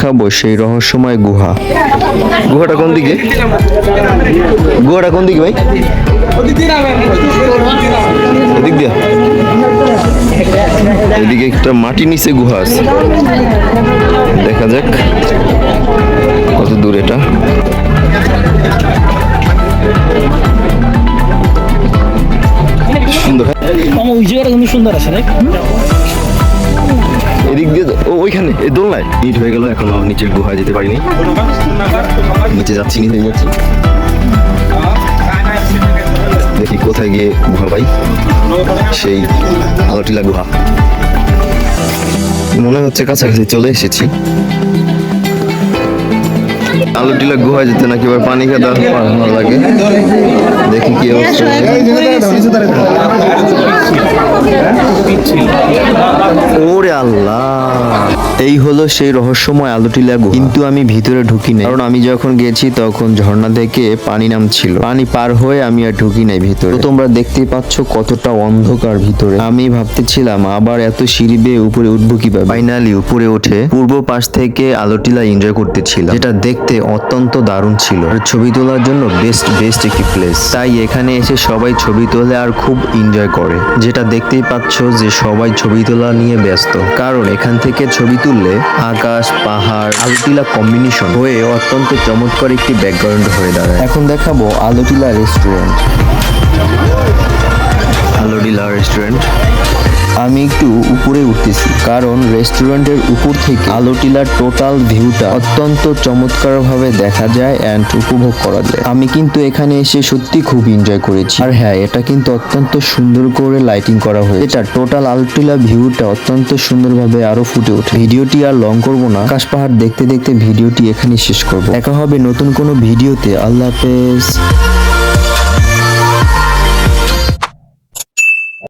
খাব সেই রহস্যময় গুহা। গুহাটা কোন দিকে? গুহাটা কোন দিকে ভাই? এদিক দিয়া। এদিকে একটা মাটি নিচে গুহা আছে। দেখা যাক কত দূর এটা। সুন্দর। সুন্দর আছে এদিক দিয়ে ও ওইখানে এই দোলনায় ইট হয়ে গেল এখনও নিচের গুহায় যেতে পারিনি নিচে যাচ্ছি নিচে যাচ্ছি দেখি কোথায় গিয়ে গুহা পাই সেই আলোটিলা গুহা মনে হচ্ছে কাছাকাছি চলে এসেছি আলোটিলা গুহায় যেতে নাকি এবার পানি খেতে ভালো লাগে দেখি কি অবস্থা ওরে আল্লাহ। এই হলো সেই রহস্যময় আলোটিলা গুহা কিন্তু আমি ভিতরে ঢুকি নাই কারণ আমি যখন গেছি তখন ঝর্ণা থেকে পানি নামছিল। পানি পার হয়ে আমি আর ঢুকি নাই ভিতরে। তোমরা দেখতেই পাচ্ছ কতটা অন্ধকার ভিতরে। আমি ভাবতেছিলাম, আবার এত সিঁড়ি বেয়ে উপরে উঠবো কীভাবে? ফাইনালি উপরে উঠে পূর্ব পাশ থেকে আলোটিলা এনজয় করতেছিলাম। যেটা দেখতে অত্যন্ত দারুণ ছিল। ছবি তোলার জন্য বেস্ট বেস্ট একটি প্লেস তাই এখানে এসে সবাই ছবি তোলে আর খুব এনজয় করে। যেটা দেখতেই পাচ্ছ যে সবাই ছবি তোলা নিয়ে ব্যস্ত। কারণ এখান থেকে ছবি তুললে আকাশ, পাহাড়, আলোটিলা কম্বিনেশন হয়ে অত্যন্ত চমৎকার একটি ব্যাকগ্রাউন্ড হয়ে দাঁড়ায়। এখন দেখাবো আলোটিলা রেস্টুরেন্ট আলোটিলা রেস্টুরেন্ট আমি একটু উপরে উঠতেছি, কারণ রেস্টুরেন্টের উপর থেকে আলোটিলার টোটাল ভিউটা অত্যন্ত চমৎকার ভাবে দেখা যায় অ্যান্ড উপভোগ করা যায়। আমি কিন্তু এখানে এসে সত্যি খুব এনজয় করেছি। আর হ্যাঁ এটা কিন্তু অত্যন্ত সুন্দর করে লাইটিং করা হয়েছে। এটা টোটাল আলোটিলা ভিউটা অত্যন্ত সুন্দরভাবে আরও ফুটে ওঠে। ভিডিওটি আর লং করব না। আকাশ পাহাড় দেখতে দেখতে ভিডিওটি এখানে শেষ করব। দেখা হবে নতুন কোনো ভিডিওতে। আল্লাহ হাফেজ।